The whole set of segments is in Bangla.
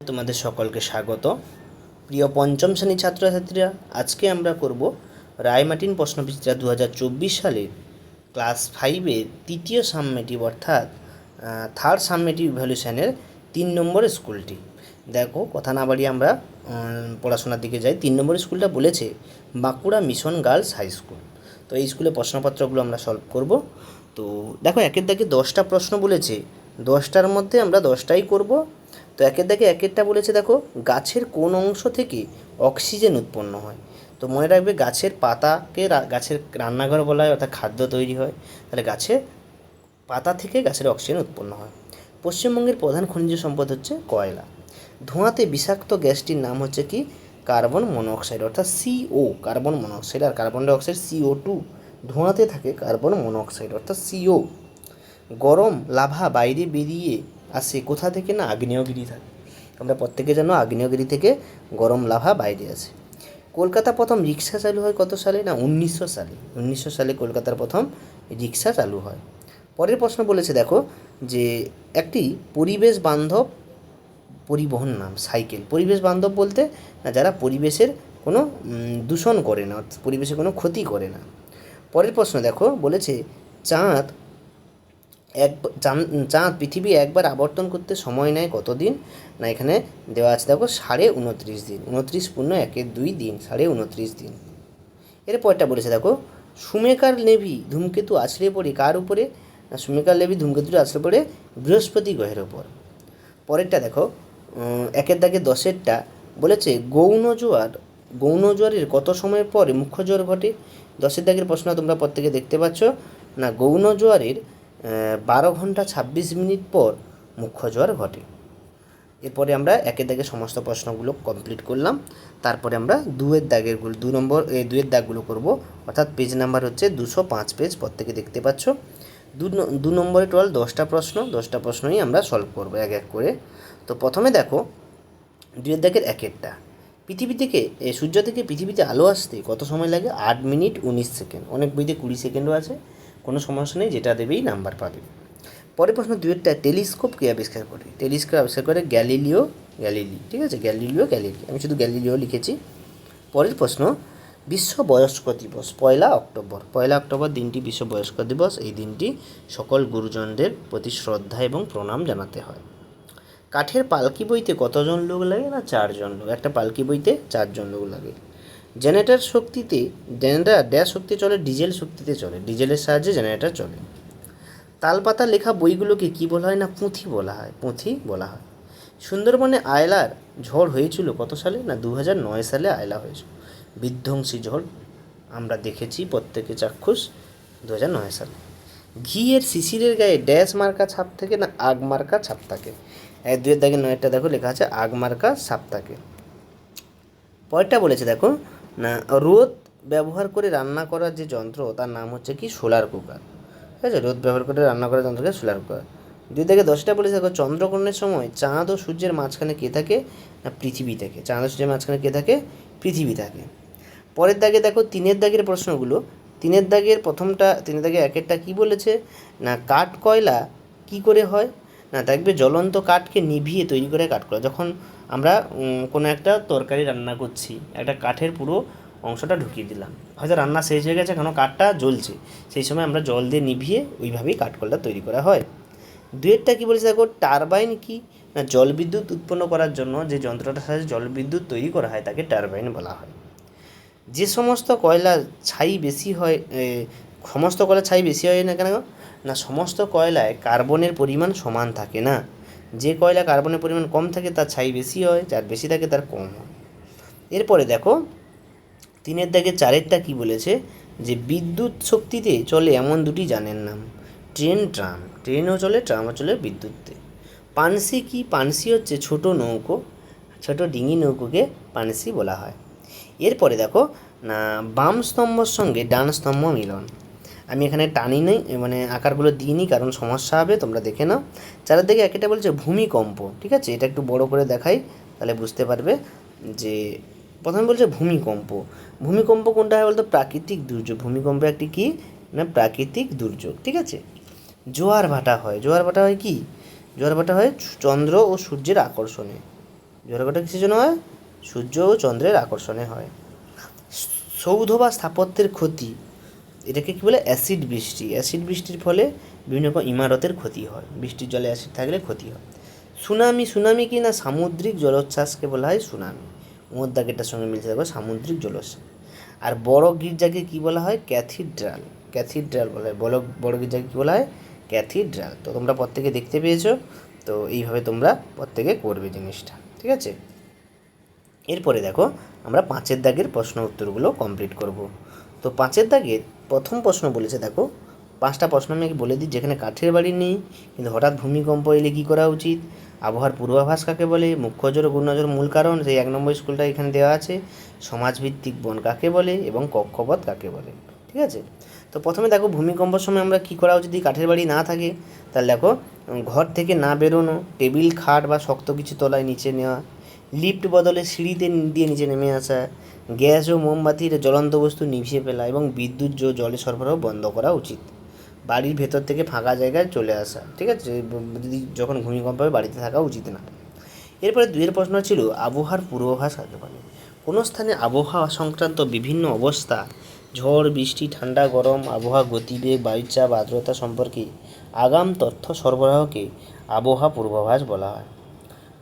তোমাদের সকলকে স্বাগত। প্রিয় পঞ্চম শ্রেণির ছাত্রছাত্রীরা, আজকে আমরা করব রায়মার্টিন প্রশ্নবিচিত্রা দু হাজার চব্বিশ সালের ক্লাস ফাইভের তৃতীয় সামমেটিভ অর্থাৎ থার্ড সামমেটিভ ইভ্যালুয়েশনের তিন নম্বর স্কুলটি। দেখো, কথা না বাড়িয়ে আমরা পড়াশোনার দিকে যাই। তিন নম্বর স্কুলটা বলেছে Bankura mission girls high school. তো এই স্কুলে প্রশ্নপত্রগুলো আমরা সলভ করব। তো দেখো, একের দাগে দশটা প্রশ্ন বলেছে। দশটার মধ্যে আমরা দশটাই করব। তো একের দাগে একেরটা বলেছে, দেখো, গাছের কোন অংশ থেকে অক্সিজেন উৎপন্ন হয়। তো মনে রাখবে গাছের পাতাকে গাছের রান্নাঘর বলা হয়, অর্থাৎ খাদ্য তৈরি হয়। তাহলে গাছের পাতা থেকে গাছের অক্সিজেন উৎপন্ন হয়। পশ্চিমবঙ্গের প্রধান খনিজ সম্পদ হচ্ছে কয়লা। ধোঁয়াতে বিষাক্ত গ্যাসটির নাম হচ্ছে কি? কার্বন মনোঅক্সাইড অর্থাৎ সিও কার্বন মনোঅক্সাইড আর carbon dioxide C O two ধোঁয়াতে থাকে কার্বন মনোঅক্সাইড অর্থাৎ সিও গরম লাভা বাইরে বেরিয়ে আসে কোথা থেকে না আগ্নেয়গিরি থাকে? আমরা প্রত্যেকে জানো আগ্নেয়গিরি থেকে গরম লাভা বাইরে আসে কলকাতা প্রথম রিক্সা চালু হয় কত সালে? না, উনিশশো সালে। উনিশশো সালে কলকাতার প্রথম রিক্সা চালু হয়। পরের প্রশ্ন বলেছে, দেখো, যে একটি পরিবেশ বান্ধব পরিবহন নাম, সাইকেল। পরিবেশ বান্ধব বলতে, না, যারা পরিবেশের কোনো দূষণ করে না পরিবেশে কোনো ক্ষতি করে না। পরের প্রশ্ন দেখো, বলেছে, চাঁদ এক চাঁদ- পৃথিবী একবার আবর্তন করতে সময় নেয় কতদিন? না, এখানে দেওয়া আছে, দেখো, সাড়ে উনত্রিশ দিন। উনত্রিশ পূর্ণ একের দুই দিন, সাড়ে উনত্রিশ দিন। এরপরটা বলেছে, দেখো, সুমেকার লেভি ধূমকেতু আছড়ে পড়ে কার উপরে? না, সুমেকার লেভি ধূমকেতুটা আছড়ে পড়ে বৃহস্পতি গ্রহের ওপর পরেরটা দেখো একের দাগে দশেরটা বলেছে, গৌণ জোয়ার, গৌণ জোয়ারের কত সময় পরে মুখ্য জোয়ার ঘটে? দশের দাগের প্রশ্ন তোমরা প্রত্যেকে দেখতে পাচ্ছ। না, গৌণ জোয়ারের বারো ঘণ্টা ছাব্বিশ মিনিট পর মুখ্য জোয়ার ঘটে। এরপরে আমরা একের দাগের সমস্ত প্রশ্নগুলো কমপ্লিট করলাম। তারপরে আমরা দুয়ের দাগেরগুলো দু নম্বর এই দুয়ের দাগগুলো করব। অর্থাৎ পেজ নাম্বার হচ্ছে দুশো পাঁচ পেজ প্রত্যেকে দেখতে পাচ্ছ। দু নম্বরে টোটাল দশটা প্রশ্ন, দশটা প্রশ্নই আমরা সলভ করব এক এক করে। তো প্রথমে দেখো, দুয়ের দাগের একেরটা। পৃথিবী থেকে সূর্য থেকে পৃথিবীতে আলো আসতে কত সময় লাগে? আট মিনিট উনিশ সেকেন্ড। অনেক বইতে কুড়ি সেকেন্ডও আছে। কোনো সমস্যা নেই, যেটা দেবেই নাম্বার পাবে। পরের প্রশ্ন দুয়েরটা টেলিস্কোপ কে আবিষ্কার করে? টেলিস্কোপ আবিষ্কার করে গ্যালিলিও, গ্যালিলি, ঠিক আছে? Galileo, Galilei. আমি শুধু গ্যালিলিও লিখেছি। পরের প্রশ্ন বিশ্ব বয়স্ক দিবস, পয়লা অক্টোবর। পয়লা অক্টোবর দিনটি বিশ্ব বয়স্ক দিবস। এই দিনটি সকল গুরুজনদের প্রতি শ্রদ্ধা এবং প্রণাম জানাতে হয়। কাঠের পালকি বইতে কতজন লোক লাগে না? চারজন লোক। একটা পালকি বইতে চারজন লোক লাগে। জেনারেটর শক্তিতে জেনারেটর ড্যাশ শক্তি চলে, ডিজেল শক্তিতে চলে, ডিজেলের সাহায্যে জেনারেটর চলে। তালপাতা লেখা বইগুলোকে কি বলা হয় না, পুঁথি বলা হয়, পুঁথি বলা হয়। সুন্দরবনে আয়লার ঝড় হয়েছিল কত সালে না দু নয় সালে আয়লা হয়েছিল। বিধ্বংসী ঝড়, আমরা দেখেছি প্রত্যেকে চাক্ষুষ দু নয় সালে। ঘিয়ের শিশিরের গায়ে ড্যাশ মার্কা ছাপ থাকে না, আগ মার্কা ছাপ থাকে। এক, দুয়ের দাগে নয়টা দেখো, লেখা আছে আগ মার্কা ছাপ থাকে। পরেরটা বলেছে দেখো রোদ ব্যবহার করে রান্না করার যে যন্ত্র, তার নাম হচ্ছে কি? Solar cooker. ঠিক আছে? রোদ ব্যবহার করে রান্না করার যন্ত্রকে সোলার কুকার। দুই থেকে দশটা বলেছে, দেখো, চন্দ্রগ্রহণের সময় চাঁদ ও সূর্যের মাঝখানে কে থাকে? না, পৃথিবী থাকে। চাঁদ ও সূর্যের মাঝখানে কে থাকে? পৃথিবী থাকে। পরের দাগে দেখো, তিনের দাগের প্রশ্নগুলো। তিনের দাগের প্রথমটা, তিনের দাগে একেরটা কি বলেছে? না, কাঠ কয়লা কি করে হয়? না, দেখবে জ্বলন্ত কাঠকে নিভিয়ে তৈরি করে কাঠ করা যখন আমরা কোনো একটা তরকারি রান্না করছি, একটা কাঠের পুরো অংশটা ঢুকিয়ে দিলাম। হয়তো রান্না শেষ হয়ে গেছে কেন কাঠটা জ্বলছে। সেই সময় আমরা জল দিয়ে নিভিয়ে ওইভাবেই কাঠকলটা তৈরি করা হয়। দুয়েরটা কি বলেছে দেখো, টারবাইন কি? না, জলবিদ্যুৎ উৎপন্ন করার জন্য যে যন্ত্রটার সাহায্যে জলবিদ্যুৎ তৈরি করা হয়, তাকে টারবাইন বলা হয়। যে সমস্ত কয়লা ছাই বেশি হয় সমস্ত কয়লা ছাই বেশি হয় না কেন? না, সমস্ত কয়লায় কার্বনের পরিমাণ সমান থাকে না। যে কয়লা কার্বনের পরিমাণ কম থাকে তার ছাই বেশি হয়, যার বেশি থাকে তার কম হয়। এরপরে দেখো, তিনের দাগে চারেরটা কি বলেছে যে বিদ্যুৎ শক্তিতে চলে এমন দুটি যানের নাম। ট্রেন ট্রাম, ট্রেনও চলে, ট্রামও চলে বিদ্যুৎতে। পানসি কি? পানসি হচ্ছে ছোট নৌকো, ছোট ডিঙি নৌকোকে পানসি বলা হয়। এরপরে দেখো, না, বাম স্তম্ভর সঙ্গে ডান স্তম্ভ মিলন। আমি এখানে টানি নেই মানে আকারগুলো দিইনি, কারণ সমস্যা হবে, তোমরা দেখে নাও। চারিদিকে একটা বলছে ভূমিকম্প, ঠিক আছে? এটা একটু বড় করে দেখাই, তাহলে বুঝতে পারবে যে প্রথমে বলছে ভূমিকম্প। ভূমিকম্প কোনটা হয় বলতো? প্রাকৃতিক দুর্যোগ। ভূমিকম্প একটি কি? না, প্রাকৃতিক দুর্যোগ, ঠিক আছে? জোয়ার ভাটা হয়। জোয়ার ভাটা হয় কি? জোয়ার ভাটা হয় চন্দ্র ও সূর্যের আকর্ষণে। জোয়ার ভাটা কিসের জন্য হয়? সূর্য ও চন্দ্রের আকর্ষণে হয়। সৌধ বা স্থাপত্যের ক্ষতি। এটাকে কী বলে? অ্যাসিড বৃষ্টি। অ্যাসিড বৃষ্টির ফলে বিভিন্ন রকম ইমারতের ক্ষতি হয়। বৃষ্টির জলে অ্যাসিড থাকলে ক্ষতি হয়। সুনামি সুনামি কি না? সামুদ্রিক জলোচ্ছ্বাসকে বলা হয় সুনামি। মোর দাগেরটার সঙ্গে মিলছে দেখো, সামুদ্রিক জলোচ্ছ্বাস। আর বড় গির্জাকে কী বলা হয়? ক্যাথিড্রাল। ক্যাথিড্রাল বলা হয়। বড় বড় গির্জাকে কী বলা হয়? ক্যাথিড্রাল। তো তোমরা প্রত্যেকে দেখতে পেয়েছ। তো এইভাবে তোমরা প্রত্যেকে করবে জিনিসটা। ঠিক আছে? এরপরে দেখো, আমরা পাঁচের দাগের প্রশ্ন উত্তরগুলো কমপ্লিট করব। তো পাঁচের দাগের প্রথম প্রশ্ন বলেছে, দেখো, পাঁচটা প্রশ্ন আমি বলে দিই, যেখানে কাঠের বাড়ি নেই, কিন্তু হঠাৎ ভূমিকম্প এলে কী করা উচিত? আবহাওয়ার পূর্বাভাস কাকে বলে? মুখ্য জোর গুণনজর মূল কারণ, সেই এক নম্বর স্কুলটা এখানে দেওয়া আছে। সমাজভিত্তিক বন কাকে বলে এবং কক্ষপথ কাকে বলে? ঠিক আছে? তো প্রথমে দেখো, ভূমিকম্পের সময় আমরা কী করা উচিত? যদি কাঠের বাড়ি না থাকে, তাহলে দেখো, ঘর থেকে না বেরোনো, টেবিল, খাট বা শক্ত কিছু তলায় নিচে নেওয়া, লিফট বদলে সিঁড়িতে দিয়ে নিচে নেমে আসা গ্যাস ও মোমবাতির জ্বলন্ত বস্তু নিভিয়ে ফেলা এবং বিদ্যুৎ ও জলের সরবরাহ বন্ধ করা উচিত। বাড়ির ভেতর থেকে ফাঁকা জায়গায় চলে আসা, ঠিক আছে? যদি যখন ভূমিকম্প হবে বাড়িতে থাকা উচিত না। এরপরে দুইয়ের প্রশ্ন ছিল, আবহাওয়ার পূর্বাভাস কাকে কোনো স্থানে আবহাওয়া সংক্রান্ত বিভিন্ন অবস্থা, ঝড়, বৃষ্টি, ঠান্ডা, গরম, আবহাওয়া গতিবেগ বায়ুচাপ আর্দ্রতা সম্পর্কে আগাম তথ্য সরবরাহকে আবহাওয়া পূর্বাভাস বলা হয়।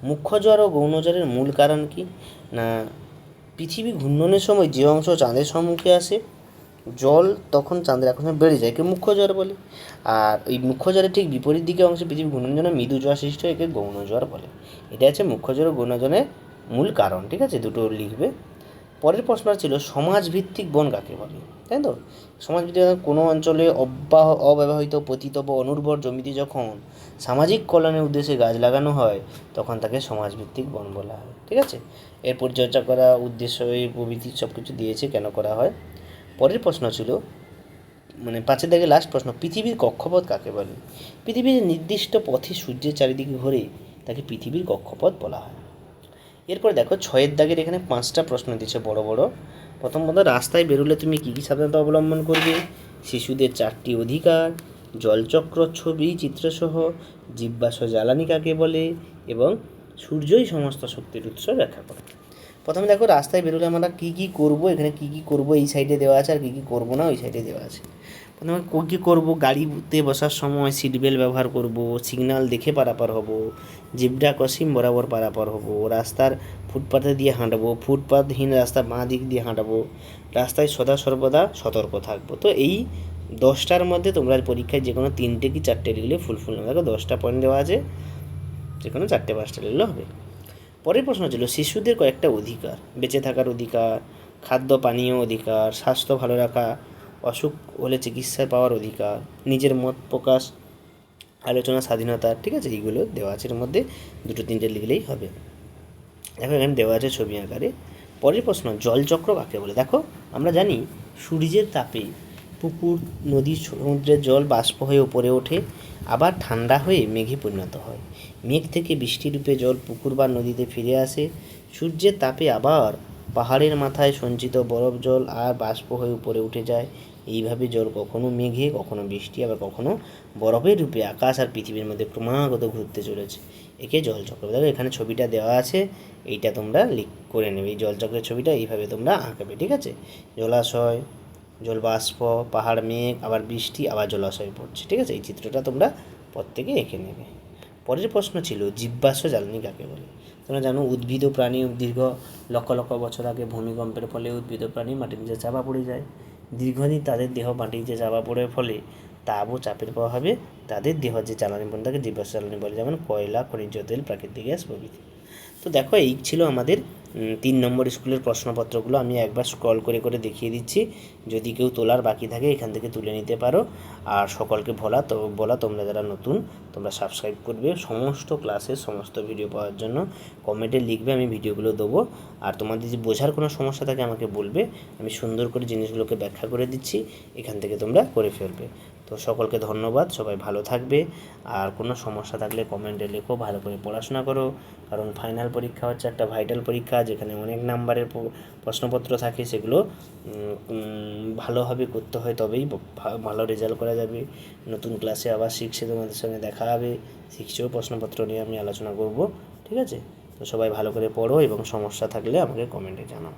মুখ্য জ্বর ও গৌণ জ্বরের মূল কারণ কি? না পৃথিবী ঘূর্ণনের সময় যে অংশ চাঁদের সম্মুখে আসে, জল তখন চাঁদের এখন বেড়ে যায়, একে মুখ্য জ্বর বলে। আর এই মুখ্য জ্বরের ঠিক বিপরীত দিকে অংশে পৃথিবী ঘূর্ণনের জন্য মৃদু জ্বর সৃষ্টি হয়, একে গৌণ জ্বর বলে। এটা আছে মুখ্য জ্বর ও গৌণ জ্বরের মূল কারণ, ঠিক আছে? দুটো লিখবে। পরের প্রশ্ন ছিল সমাজভিত্তিক বন কাকে বলে? তাই তো? সমাজভিত্তিক কোনো অঞ্চলে অব্যাহ, অব্যবহৃত, পতিত বা অনুর্বর জমিতে যখন সামাজিক কল্যাণের উদ্দেশ্যে গাছ লাগানো হয়, তখন তাকে সমাজভিত্তিক বন বলা হয়। ঠিক আছে? এর পরিচর্যা করা, উদ্দেশ্য, এই প্রভৃতি সব কিছু দিয়েছে কেন করা হয়? পরের প্রশ্ন ছিল মানে পাঁচের দাগে লাস্ট প্রশ্ন, পৃথিবীর কক্ষপথ কাকে বলে? পৃথিবীর নির্দিষ্ট পথে সূর্যের চারিদিকে ঘোরে তাকে পৃথিবীর কক্ষপথ বলা হয়। এরপর দেখো ছয়ের দাগের এখানে পাঁচটা প্রশ্ন দিচ্ছে বড় বড়। প্রথম কথা, রাস্তায় বেরোলে তুমি কী কী সাবধানতা অবলম্বন করবে? শিশুদের চারটি অধিকার, জলচক্র, ছবি, চিত্রসহ জীবাশ্ম জ্বালানি কাকে বলে? এবং সূর্যই সমস্ত শক্তির উৎস ব্যাখ্যা করে। প্রথমে দেখো, রাস্তায় বেরোলে আমরা কী কী করব? এখানে কী কী করব? এই সাইডে দেওয়া আছে আর কী কী করব না, ওই সাইডে দেওয়া আছে। প্রথমে কী করব? গাড়িতে বসার সময় সিট বেল্ট ব্যবহার করব সিগন্যাল দেখে পারাপার হব জিবডা ক্রসিং বরাবর পারাপার হব, রাস্তার ফুটপাথে দিয়ে হাঁটবো ফুটপাথহীন রাস্তা বাঁ দিক দিয়ে হাঁটাবো, রাস্তায় সদা সর্বদা সতর্ক থাকব। তো এই দশটার মধ্যে তোমরা পরীক্ষায় যে কোনো তিনটে কি চারটে লিখলে ফুল ফুল দেখো, দশটা পয়েন্ট দেওয়া আছে যে কোনো চারটে পাঁচটা লিখলে হবে। পরের প্রশ্ন ছিল শিশুদের কয়েকটা অধিকার, বেঁচে থাকার অধিকার, খাদ্য পানীয় অধিকার, স্বাস্থ্য ভালো রাখা অসুখ হলে চিকিৎসা পাওয়ার অধিকার। নিজের মত প্রকাশ, আলোচনা, স্বাধীনতা, ঠিক আছে? এইগুলো দেওয়া আছে। এর মধ্যে দুটো তিনটে লিখলেই হবে। দেখো, এখানে দেওয়া আছে ছবি আকারে। পরের প্রশ্ন, জলচক্র কাকে বলে? দেখো, আমরা জানি সূর্যের তাপে পুকুর, নদী, সমুদ্রের জল বাষ্প হয়ে উপরে ওঠে, আবার ঠান্ডা হয়ে মেঘে পরিণত হয়। মেঘ থেকে বৃষ্টিরূপে জল পুকুর বা নদীতে ফিরে আসে। সূর্যের তাপে আবার পাহাড়ের মাথায় সঞ্চিত বরফ জল আর বাষ্প হয়ে উপরে উঠে যায়। এইভাবে জল কখনো মেঘে, কখনো বৃষ্টি, আবার কখনো বরফের রূপে আকাশ আর পৃথিবীর মধ্যে ক্রমাগত ঘুরতে চলেছে। একে জলচক্র দেখো এখানে ছবিটা দেওয়া আছে, এইটা তোমরা লিক করে নেবে। এই জলচক্রের ছবিটা এইভাবে তোমরা আঁকাবে, ঠিক আছে? জলাশয়, জলবাষ্প, পাহাড়, মেঘ, আবার বৃষ্টি, আবার জলাশয় পড়ছে, ঠিক আছে? এই চিত্রটা তোমরা প্রত্যেকে এঁকে নেবে। পরের প্রশ্ন ছিল জীবাশ্ম জ্বালানি কাকে বলে? তোমরা জানো, উদ্ভিদ ও প্রাণী দীর্ঘ লক্ষ লক্ষ বছর আগে ভূমিকম্পের ফলে উদ্ভিদ ও প্রাণী মাটির নিচে চাপা পড়ে যায়। দীর্ঘদিন তাদের দেহ নিচে চাপা পড়ার ফলে তাপ ও চাপের প্রভাবে তাদের দেহ যে জ্বালানি বন্ধ থাকে জীবাশ্ম জ্বালানি বলে, যেমন কয়লা, খনিজ তেল, প্রাকৃতিক গ্যাস প্রভৃতি। তো দেখো, এই ছিল আমাদের তিন নম্বর স্কুলের প্রশ্নপত্রগুলো আমি একবার স্ক্রল করে করে দেখিয়ে দিচ্ছি। যদি কেউ তোলার বাকি থাকে, এখান থেকে তুলে নিতে পারো। আর সকলকে বলা তো, বলা তোমরা যারা নতুন, তোমরা সাবস্ক্রাইব করবে। সমস্ত ক্লাসের সমস্ত ভিডিও পাওয়ার জন্য কমেন্টে লিখবে, আমি ভিডিওগুলো দেবো। আর তোমাদের যদি বোঝার কোনো সমস্যা থাকে, আমাকে বলবে। আমি সুন্দর করে জিনিসগুলোকে ব্যাখ্যা করে দিচ্ছি। এখান থেকে তোমরা করে ফেলবে। তো সকলকে ধন্যবাদ, সবাই ভালো থাকবে। আর কোনো সমস্যা থাকলে কমেন্টে লেখো, ভালো করে পড়াশোনা করো। কারণ ফাইনাল পরীক্ষা হচ্ছে একটা ভাইটাল পরীক্ষা, যেখানে অনেক নাম্বারের প্রশ্নপত্র থাকে, সেগুলো ভালোভাবে করতে হয় তবেই ভালো রেজাল্ট করা যাবে। নতুন ক্লাসে আবার শিখছে তোমাদের সঙ্গে দেখা হবে। শিখছেও প্রশ্নপত্র নিয়ে আমি আলোচনা করব, ঠিক আছে? তো সবাই ভালো করে পড়ো এবং সমস্যা থাকলে আমাকে কমেন্টে জানাও।